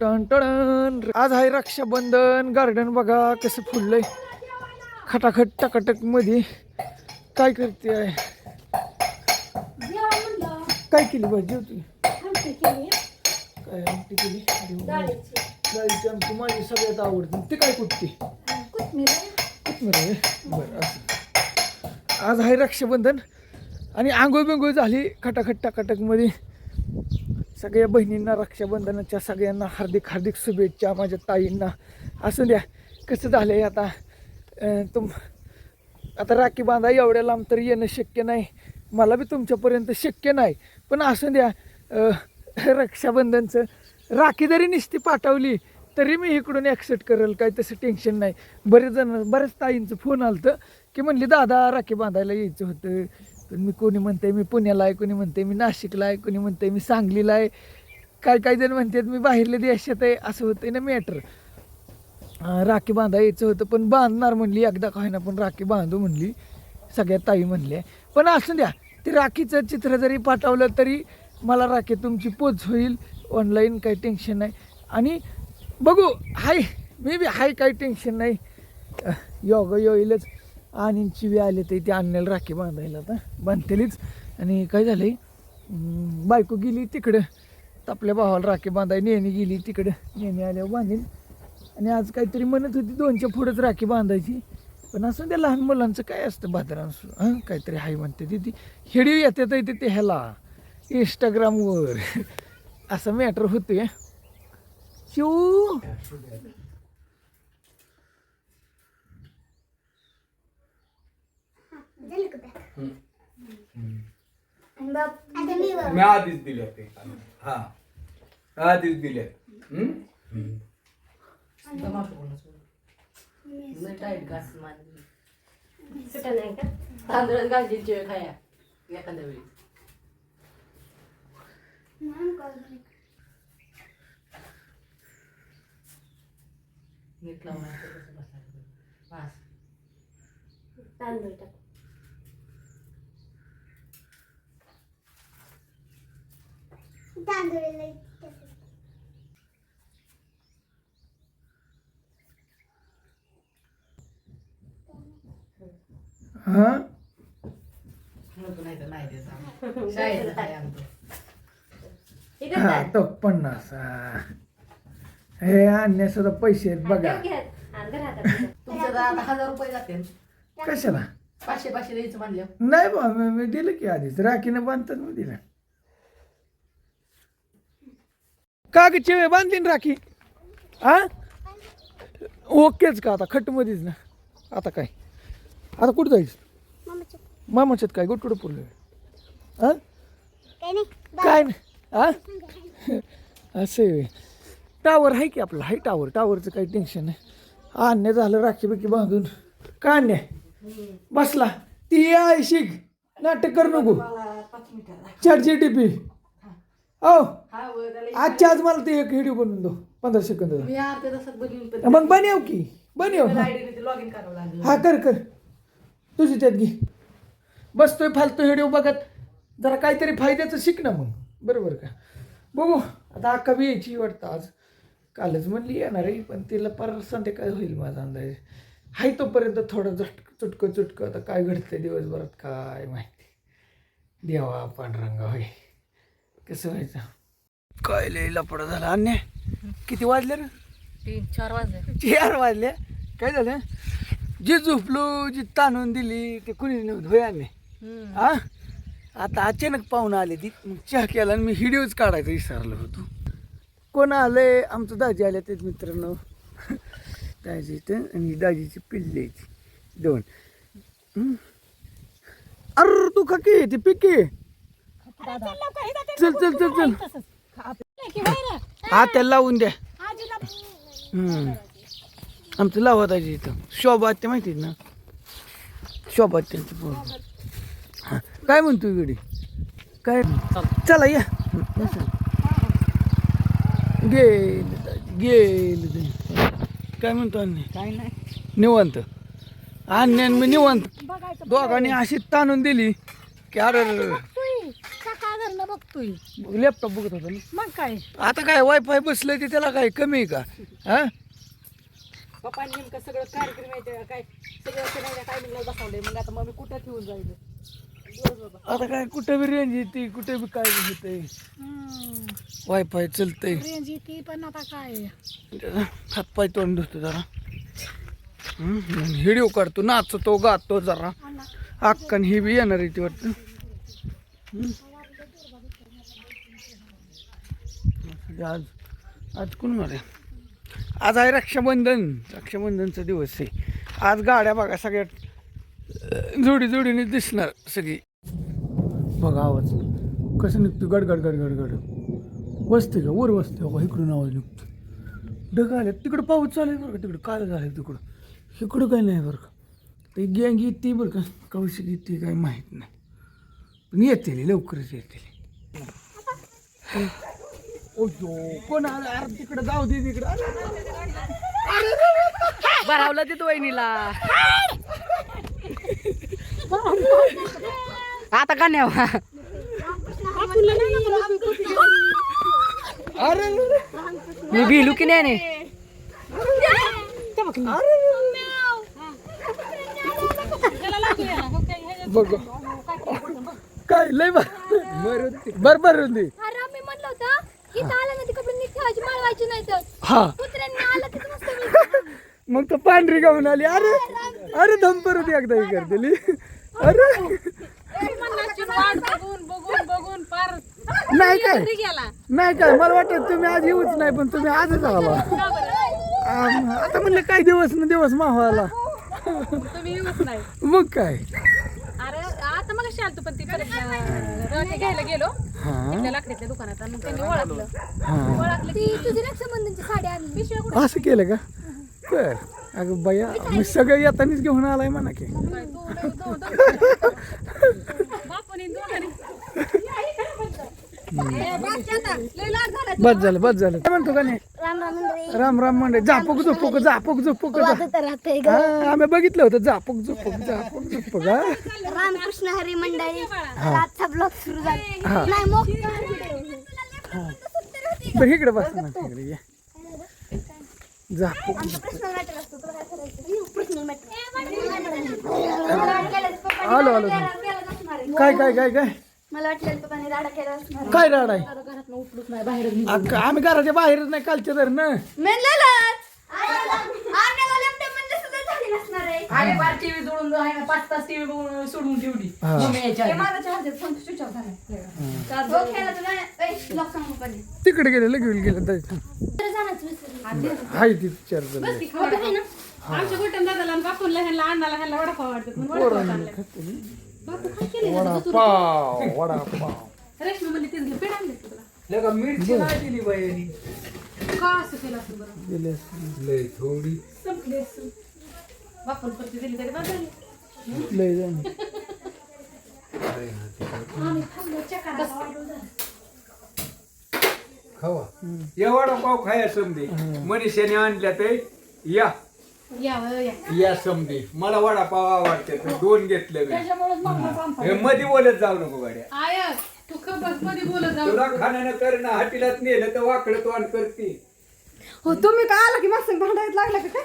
Ton ton आज आहे Rakshabandhan garden बघा कसं फुललंय. खटाखट टकाटकमध्ये. काय करते आहे? काय केली भाजी होती? काय आमटी केली. डाळीची. आमटी माझी सगळ्यात आवडते. ते काय कुठते बरं आज आहे रक्षाबंधन आणि आंघोळ बिंघोळ झाली खटाखट टाकाटकमध्ये सगळ्या बहिणींना रक्षाबंधनाच्या सगळ्यांना हार्दिक हार्दिक शुभेच्छा माझ्या ताईंना. असू द्या कसं झालं आहे आता तुम आता राखी बांधा एवढ्या लांब तर येणं शक्य नाही. मला बी तुमच्यापर्यंत शक्य नाही. पण असू द्या रक्षाबंधनचं राखी जरी निस्ती पाठवली तरी मी इकडून ॲक्सेप्ट करेल काय तसं टेन्शन नाही. बरेच जण बऱ्याच ताईंचं फोन आलं होतं की म्हणली दादा राखी बांधायला यायचं होतं. पण मी कोणी म्हणते मी पुण्याला आहे कोणी म्हणते मी नाशिकला आहे कोणी म्हणते मी सांगलीला आहे. काय काय जण म्हणतात मी बाहेरल्या देशात आहे असं होतं ना मॅटर राखी बांधा यायचं होतं पण बांधणार म्हणली एकदा काय ना पण राखी बांधू म्हणली. सगळ्या ताई म्हणल्या. पण असू द्या ते राखीचं चित्र जरी पाठवलं तरी मला राखी तुमची पोच होईल. ऑनलाईन काही टेन्शन नाही. आणि बघू हाय मे बी हाय काही टेन्शन नाही. योग येईलच. आणि चिवी आले ते ते आणण्याला राखी बांधायला आता. बांधतेलीच. आणि काय झालंय? बायको गेली तिकडं. तर आपल्या भावाला राखी बांधाय नेहमी गेली तिकडं. नेहमी आल्यावर बांधील. आणि आज काहीतरी म्हणत होती दोनच्या पुढंच राखी बांधायची. पण असं त्या लहान मुलांचं काय असतं भाद्रांस हां? काहीतरी हाय म्हणते ती ती येते येतात येते ते ह्याला. इंस्टाग्रामवर असं मॅटर होते शिव! मी आधीच दिले होते. हा. आधीच दिले? तांदूळ वेळ खाया एखाद्या वेळी. मीठ लावून असं कसं बसायचं. वास. तांदूळ टाक हां नको नाही तर नाही देत आम्ही. शाळेचं काय इकडे हा. तो पन्नास. हा. हे आणण्या सुद्धा पैसे आहेत बघा. तुमचं आता हजार रुपये जाते कशाला? पाचशे पाचशे द्यायचं म्हणलं. नाही बा मी मी दिलं की आधीच. राखीनं बांधतात मी दिलं. का ग चिवे बांधली ना राखी. हा ओकेच का आता? खटमध्येच ना. आता काय? आता कुठं जायचं मामाच्यात काय? गोटकुडं पुरलं हा काय नाही हा असं टावर आहे की आपलं? आहे टावर टावरचं काही टेन्शन नाही. आणण्या झालं राखी बिकी बांधून. का आणण्या बसला. ती आहे शिक. नाटक कर नको. चार जी टी पी हो. हा व त्याला आजच्या आज मला ते एक व्हिडिओ बनवून दो. पंधरा सेकंद मी अर्ध्या तासात बनवून पण मग बनव की. बनव. हा. आयडीने लॉग इन करावं लागलं. हा कर कर. तुझी त्यात घे. बसतोय फालतू व्हिडिओ बघत. जरा काहीतरी फायद्याचं शिक ना मग. बरोबर का? बघू. आता अक्का बी यायची वाटतं आज. कालच म्हणली येणार आहे पण तिला पर संध्याकाळी होईल माझा अंदाज? हाय तोपर्यंत थोडं झटक चुटकं चुटकं. आता काय घडतंय दिवसभरात काय माहिती? देवा पांडुरंगा होय. कसं व्हायचं? काय लय लपडा झाला. अन्य किती वाजले रे? तीन चार वाजले. चार वाजल्या काय झालं? जे झोपलो जी ताणून दिली ते कुणी नव्हतं होय आम्ही हा आता अचानक पाहुणं आले ती. मग चहा केला आणि मी व्हिडिओज काढायचा विसरलो होतो. कोण आलंय? आमचं दाजी आले ते मित्रांनो. दाजी इथं आणि दाजीची पिल्ले आहेत. दोन. अरे तू का की ती पिके? चल चल चल चल हा त्याला लावून द्या. हम्म. आमचं लावा दाजी इथं. शोभा ते माहिती आहे ना? शोभा त्यांचं पोरगं. हा. काय म्हणतो गडी? काय? चला या. गेल गेल काय म्हणतो अन्य? काय नाही. निवांत. अन्य आणि मी निवांत. दोघांनी अशी ताणून दिली की अरे बघतोय. लॅपटॉप बघत होता ना? मग काय? आता काय वायफाय बसलंय ते त्याला काय कमी आहे का? हा? पप्पा नेमकं सगळं कार्यक्रम आहे काय सगळं नाही टायमिंगला बसवलंय. मग आता मग मी कुठं ठेवून जायचं आता काय कुठे बी रेंज येते कुठे बी काय होतंय. वायफाय चलतंय. रेंज येते पण आता काय? हातपाय तोंड धुतो जरा. व्हिडिओ काढतो नाचतो गातो जरा. अक्कन ही बी येणार आहे ती वाटतं. म्हणजे आज आज कोण आहे? आज आहे रक्षाबंधन. रक्षाबंधनचा दिवस आहे. आज गाड्या बघा सगळ्यात जोडी जोडीने दिसणार सगळी. बघा आवाज. कसं निघतो गडगड गडगड गड बसते का? वर वसते बघा इकडून आवाज निघतो ढग आले तिकडं पाऊस चालू आहे बरं का? तिकडं काय झालं तिकडं. इकडं काही नाही बरं का? ते गँग येते बरं का? कौशिक येते काही माहीत नाही. पण येते लवकरच येते ओ कोण आलं? अरे तिकडं जाऊ दे तिकडं. अरे, भरावलं देतो वहिनीला. आता का नाही अरे मी भिलू की नाही बघ काय लय बर बर बर. म्हणलं होतं की आलं ना कपडे नीट ठेवायची माळवायची नाही तर. हा. कुत्र्यांनी आलं की मस्त मी. मग तो पांढरी गाऊन आली. अरे अरे दम परत एकदा ही कर दिली. अरे. बघून बघून बघून पार नाही काय? गेला. नाही काय? मला वाटत तुम्ही आज येऊच नाही पण तुम्ही आजच आला. आम, आता म्हणलं काय दिवस ना दिवस मावाला तुम्ही येऊच नाही. मग काय? अरे आता मग शालतो पण ती परत घ्यायला गेलो. हा. दुकानात आणि मग त्यांनी ओळखलं. हा. ती तुझी रक्षाबंधनची साडी आणली. असं केलं का? बर. अगं बया मी सगळं येतानीच घेऊन आलाय म्हणा की. बापूने दोघांनी बस झालं बस झालं काय म्हणतो का नाही राम राम मंडळी राम राम म्हणते झापूक झोपूक झापूक झोपूक हा आम्ही बघितलं होतं झापूक झोपूक झापूक झोपूक हा रामकृष्ण हरी मंडळी आजचा ब्लॉग सुरू झाला नाही मग बरं इकडे बस ना इकडे ये झापूक प्रश्न मॅटर असतो तुला काय करायचं प्रश्न मॅटर आलो आलो काय काय काय काय मला वाटलं पप्पाने राडा केला असणार. काय राड आहे? अगं, आम्ही घराच्या बाहेरच नाही कालच्या तर ना. आणि बार टीव्ही जोडून आहे ना पाच तास टीव्ही बघून सोडून ठेवली. हा. मम्मी यायच्या आधी. तिकडे गेलेलं घेऊन गेलं जायचं. हाय ती चार जण आमच्या गोट्यान दादाला आणि बापूला ह्यांना अण्णाला ह्यांना वडापाव आवडतात म्हणून वडापाव आणले बापू काय केले वडापाव वडापाव. रेशमी म्हणली तेच घे पेड आणले तुला? लगा मिरची नाही दिली बाईनी. का असं केलं असं बरं? गेले असते. लय थोडी. संपले असं. परती दिली तरी बस झाली. लय जण खावा. या वडापाव खाया समजे. मनीषाने आणल्या ते या. या वं, या. या समजे मला वडापाव आवडते दोन घेतले मी. हे मध्ये बोलत जाऊ नको गाड्या. आय तू का बसमध्ये बोलत जाऊ तुला खाण्यानं करणं हाटीलाच नेलं तर वाकडं तोंड करते. हो तुम्ही काय आला की मस्त भांडायला लागला का काय?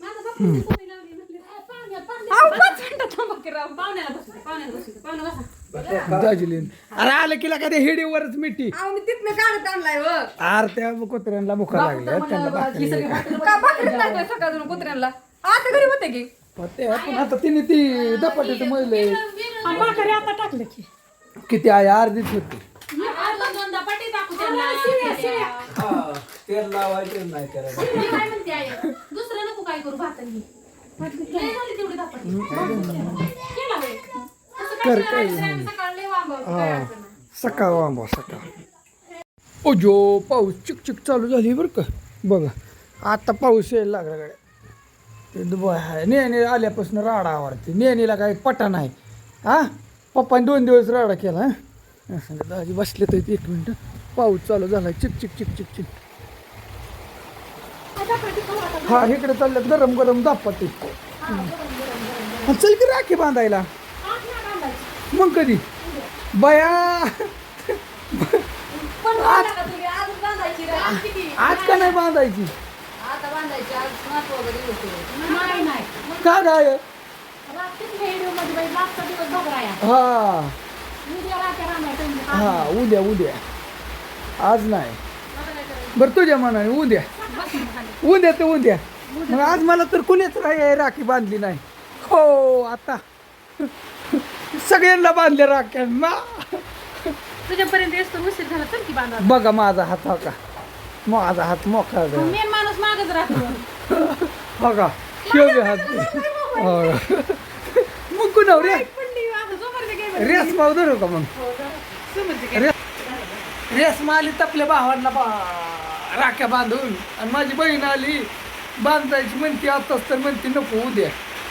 माझा बापू कोणी लावली म्हटले, "आ, पाहुण्या, पाहुण्या." थांबा की राव, पाहुण्याला बसू दे, पाहुण्याला बसू दे, पाहुणा बसा. दार्जिलिंग. अरे आलं की का ते हेडीवरच मिठी. अहो मी तिथनं काढत आणलाय व अरे त्या कुत्र्यांना भुका लागल्या त्यांना का कुत्र्यांना? आता घरी होते की? होते पण आता तिने ती दपाट्याचं मजले आणि भाकरी आता टाकलं की. किती आहे अर्धीच होती. तेल लावायचं नाही करायचं. मी काय म्हणते आई? दुसरं नको काय करू भातांनी लय झाली तेवढी धापाटी. कर काय सकाळी हा. नाही. सकाळ आंबा सकाळ. ओ जो पाऊस चिक चिक चालू झाली बरं का. बघा आता पाऊस यायला लागला गाड्या. नेहमी आल्यापासून राडा आवडते. नेहमीला काही पटा नाही. हा? पप्पाने दोन दिवस राडा केला हा? असं दाजी बसले तर एक मिनटं. पाऊस चालू झाला चिक चिक चिक चिक चिक. हा इकडे चालल्यात गरम गरम दापाते चल की राखी बांधायला. मग कधी? बया! आज आज का नाही बांधायची? आता बांधायची आज महत्त्वाचा दिवस आहे. नाही नाही. का काय हा. हा उद्या उद्या. आज नाही. बरं तुझ्या मनाने उद्या. उद्या तर उद्या. मग आज मला तर कुणीच राखी बांधली नाही. हो आता. सगळ्यांना बांधले राख्या मा तुझ्यापर्यंत येस तर उशीर झाला तर की बांधा बघा माझा हात हा का? माझा हात मोकळा झाला. मेन माणूस मागच राहतो. बघा शिव हात. हो. मग कुणाव रे? रेस माव धरू का मग? रेस आली तपल्या भावांना बा राख्या बांधून. आणि माझी बहीण आली. बांधायची म्हणते आताच तर म्हणते नको उद्या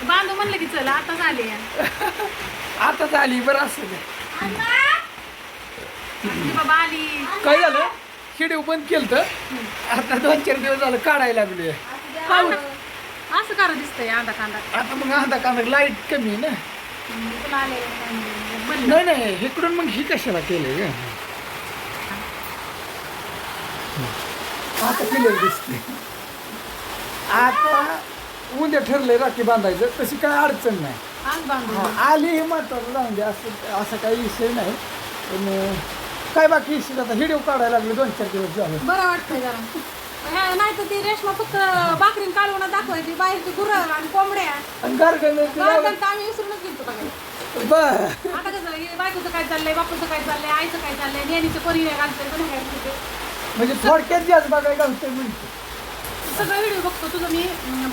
बांधू म्हणलं की चला आताच आले आताच आली बरं असं. ती बाबा आली. काय झालं? शेड्यू बंद केलं तर आता दोन चार दिवस झालं काढायला लागले असं करा दिसतंय आंदा कांदा. आता मग आता का लाइट कमी आहे ना. नाही नाही इकडून मग ही कशाला केलंय ग? आता केलं दिसते आता उद्या ठरलंय राखी बांधायचं तशी काय अडचण नाही. आज बांधू हा, आली हे महत्वाचं जाऊन दे असं असा काही विषय नाही. पण अं, काय बाकी विषय आता? हिडिओ काढायला लागले दोन चार दिवस झालं. बरं वाटतंय जरा. नाही तर ती रेशमा फक्त बाकरीन काढून दाखवायची बाहेरची गुरं आणि कोंबड्या. आणि गारगण गार्डन तर आम्ही विसरूनच गेलो बघायला बर. आता कसं हे बायकोचं काय चाललंय बापूचं काय चाललंय आईचं काय चाललंय नेहमीचं घालतंय घालतंय. म्हणजे थोडक्यात जास्त बघायला म्हणते. सगळं व्हिडिओ बघतो तुझं मी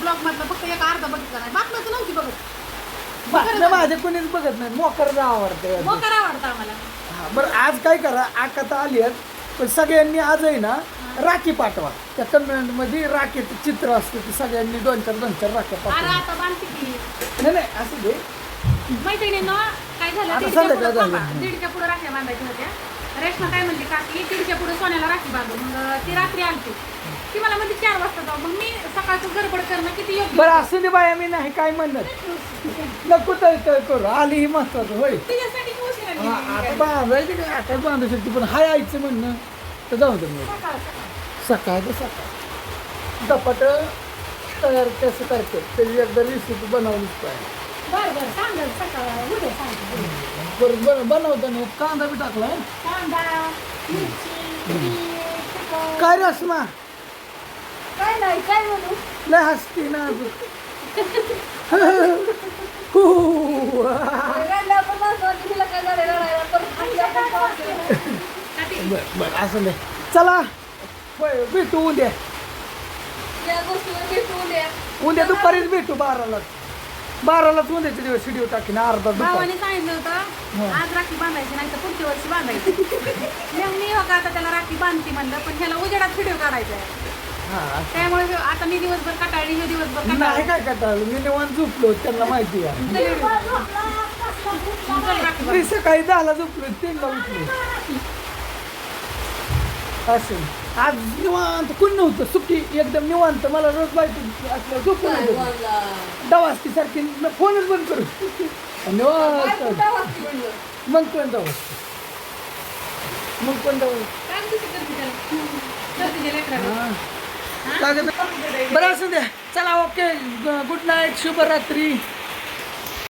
ब्लॉग मधलं फक्त एक अर्धा बघितला नाही. बातम्याचं नव्हती बघत. बातम्या माझ्या कोणीच बघत नाही. मोकर आवडतं मग करा आवडतं आम्हाला. हा, बरं आज काय करा आका तर आली आहेत पण सगळ्यांनी आज आहे ना राखी पाठवा. त्या कमेंटमध्ये राखीचं चित्र असतं ते सगळ्यांनी दोन चार दोन चार राख्या अरे पाठवा आता बांधते की नाही नाही असं दे. मैत्रिणीनं काय झालं? आता दीडच्या संध्याकाळ पुढं झाली. थांबा. दीडच्या पुढे राख्या बांधायच्या होत्या. रेशमा काय म्हणली काकी दीडच्या पुढे सोन्याला राखी बांधू. मग ती रात्री आलती. ती मला म्हणजे चार वाजता जाऊ. मग मी सकाळचं गडबड करणं किती योग्य बरं असू दे बाया मी नाही काय म्हणत नको तर तर करू. आली ही महत्वाचं होय. मी उशिरा हा. आता बांधायची काय? आता बांधू शकते पण हाय आईचं म्हणणं तर जाऊ दे मग. सकाळ, सकाळ. सकाळ तर सकाळ. दपाट तयार कसं करते त्याची एकदा रेसिपी बनवलीच पाहिजे. बरं बरं सांगेल सकाळ उद्या सांगेल बरं बरं बनवताना एक कांदा बी टाकलाय. कांदा मिरची मीठ, तिखट. काय रसमा? काय नाही काय म्हणू लय हसती ना हो. रडला पण असं वाटतं तिला काय झालं रडायला पण हसल्या पण पावसाळ्यात. काठी. बर बर असं नाही चला. भेटू उद्या. या गोष्टीवर भेटू द्या उद्या दुपारीच भेटू बाराला. बारालाच उद्याचे दिवस व्हिडिओ टाकीन अर्धा दुपार. भावाने सांगितलं होतं आज राखी बांधायची नाही तर पुढच्या वर्षी बांधायची. मग मी हो का आता त्याला राखी बांधते म्हणलं पण ह्याला उजेडात व्हिडिओ काढायचा आहे. हा त्यामुळे आता मी दिवसभर कटाळली हे दिवसभर नाही कटाळली. काय करता मी निवांत झोपलो त्यांना माहिती आहे. मी सकाळी दहाला झोपलो तीनला उठलो. असं. आज निवांत कोण नव्हतं? सुट्टी एकदम निवांत. मला रोज बायको असल्या झोपून दवास्ती सारखी न- फोनच बंद करू. निवांत. मग कोण दवास मग कोण दवास लागत बरं असू द्या चला ओके. गुड नाईट शुभरात्री.